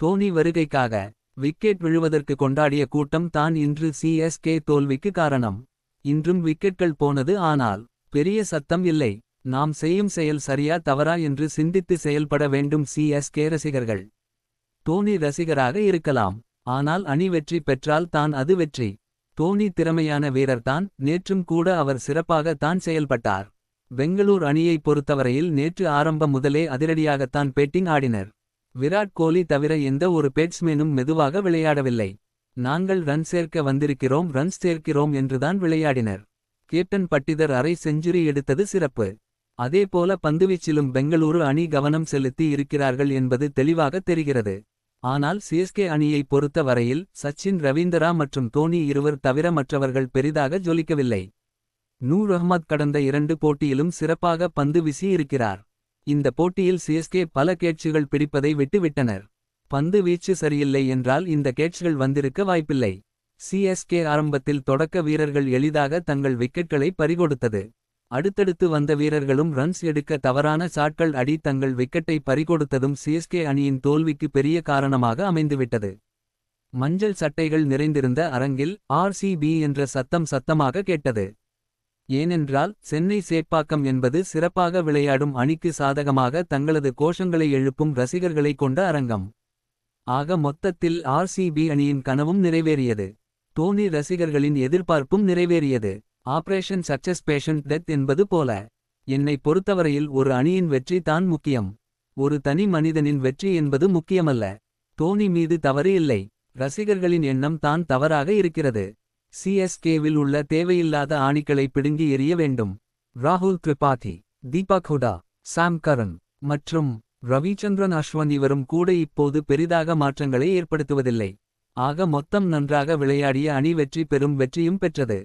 தோனி வருகைக்காக விக்கெட் விழுவதற்கு கொண்டாடிய கூட்டம் தான் இன்று சிஎஸ்கே தோல்விக்கு காரணம். இன்றும் விக்கெட்கள் போனது ஆனால் பெரிய சத்தம் இல்லை. நாம் செய்யும் செயல் சரியா தவறா என்று சிந்தித்து செயல்பட வேண்டும் சிஎஸ்கே ரசிகர்கள். தோனி ரசிகராக இருக்கலாம். ஆனால் அணி வெற்றி பெற்றால் தான் அது வெற்றி. தோனி திறமையான வீரர்தான் நேற்றும் கூட அவர் சிறப்பாக தான் செயல்பட்டார். பெங்களூர் அணியை பொறுத்தவரையில் நேற்று ஆரம்ப முதலே அதிரடியாகத்தான் பேட்டிங் ஆடினர். விராட் கோலி தவிர எந்த ஒரு பேட்ஸ்மேனும் மெதுவாக விளையாடவில்லை. நாங்கள் ரன் சேர்க்க வந்திருக்கிறோம் ரன்ஸ் சேர்க்கிறோம் என்றுதான் விளையாடினர். கேப்டன் பட்டிதர் அரை செஞ்சுரி எடுத்தது சிறப்பு. அதேபோல பந்துவீச்சிலும் பெங்களூரு அணி கவனம் செலுத்தி இருக்கிறார்கள் என்பது தெளிவாக தெரிகிறது. ஆனால் சிஎஸ்கே அணியை பொறுத்த வரையில் சச்சின் ரவீந்திரா மற்றும் தோனி இருவர் தவிர மற்றவர்கள் பெரிதாக ஜொலிக்கவில்லை. நூர் அஹ்மத் கடந்த இரண்டு போட்டியிலும் சிறப்பாக பந்து வீசி இருக்கிறார். இந்த போட்டியில் சிஎஸ்கே பல கேட்சுகள் பிடிப்பதை விட்டுவிட்டனர். பந்து வீச்சு சரியில்லை என்றால் இந்த கேட்ச்கள் வந்திருக்க வாய்ப்பில்லை. சிஎஸ்கே ஆரம்பத்தில் தொடக்க வீரர்கள் எளிதாக தங்கள் விக்கெட்களை பறிகொடுத்தது. அடுத்தடுத்து வந்த வீரர்களும் ரன்ஸ் எடுக்க தவறான சாட்கள் அடி தங்கள் விக்கெட்டை பறிகொடுத்ததும் சிஎஸ்கே அணியின் தோல்விக்கு பெரிய காரணமாக அமைந்துவிட்டது. மஞ்சள் சட்டைகள் நிறைந்திருந்த அரங்கில் ஆர்சிபி என்ற சத்தம் சத்தமாக கேட்டது. ஏனென்றால் சென்னை சேப்பாக்கம் என்பது சிறப்பாக விளையாடும் அணிக்கு சாதகமாக தங்களது கோஷங்களை எழுப்பும் ரசிகர்களை கொண்ட அரங்கம். ஆக மொத்தத்தில் ஆர்சிபி அணியின் கனவும் நிறைவேறியது. தோனி ரசிகர்களின் எதிர்பார்ப்பும் நிறைவேறியது. ஆபரேஷன் சக்சஸ் பேஷண்ட் டெத் என்பது போல. என்னை பொறுத்தவரையில் ஒரு அணியின் வெற்றி தான் முக்கியம். ஒரு தனி மனிதனின் வெற்றி என்பது முக்கியமல்ல. தோனி மீது தவறு இல்லை. ரசிகர்களின் எண்ணம் தான் தவறாக இருக்கிறது. சிஎஸ்கேவில் உள்ள தேவையில்லாத ஆணிகளை பிடுங்கி எறிய வேண்டும். ராகுல் திரிபாதி தீபக் ஹுடா சாம் கரன் மற்றும் ரவிச்சந்திரன் அஸ்வன் இவரும் கூட இப்போது பெரிதாக மாற்றங்களை ஏற்படுத்துவதில்லை. ஆக மொத்தம் நன்றாக விளையாடிய அணி வெற்றி பெறும் வெற்றியும் பெற்றது.